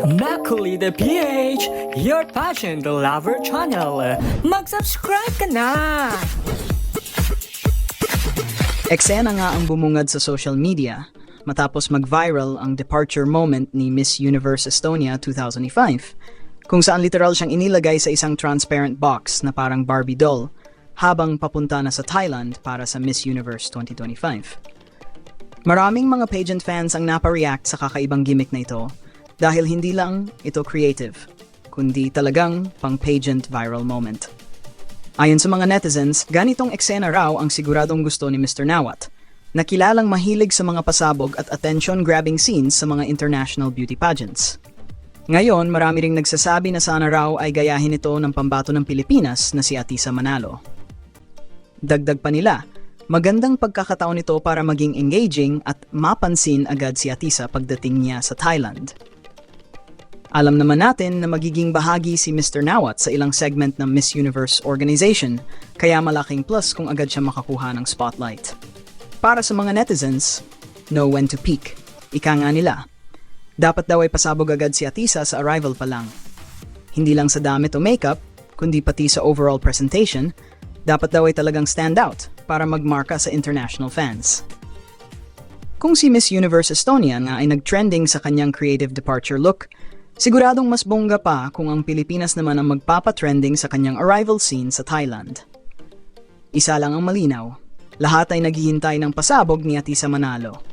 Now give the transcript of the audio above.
Makuli the PH, your passion the lover channel. Mag-subscribe ka na! Eksena nga ang bumungad sa social media matapos mag-viral ang departure moment ni Miss Universe Estonia 2005 kung saan literal siyang inilagay sa isang transparent box na parang Barbie doll habang papunta na sa Thailand para sa Miss Universe 2025. Maraming mga pageant fans ang napareact sa kakaibang gimmick na ito dahil hindi lang ito creative, kundi talagang pang pageant viral moment. Ayon sa mga netizens, ganitong eksena raw ang siguradong gusto ni Mr. Nawat, na kilalang mahilig sa mga pasabog at attention-grabbing scenes sa mga international beauty pageants. Ngayon, marami ring nagsasabi na sana raw ay gayahin ito ng pambato ng Pilipinas na si Atisa Manalo. Dagdag pa nila, magandang pagkakataon ito para maging engaging at mapansin agad si Atisa pagdating niya sa Thailand. Alam naman natin na magiging bahagi si Mr. Nawat sa ilang segment ng Miss Universe organization, kaya malaking plus kung agad siya makakuha ng spotlight. Para sa mga netizens, know when to peak. Ika nga nila. Dapat daw ay pasabog agad si Atisa sa arrival pa lang. Hindi lang sa damit o makeup, kundi pati sa overall presentation, dapat daw ay talagang stand out para magmarka sa international fans. Kung si Miss Universe Estonia nga ay nag-trending sa kanyang creative departure look, siguradong mas bongga pa kung ang Pilipinas naman ang magpapatrending sa kanyang arrival scene sa Thailand. Isa lang ang malinaw, lahat ay naghihintay ng pasabog ni Atisa Manalo.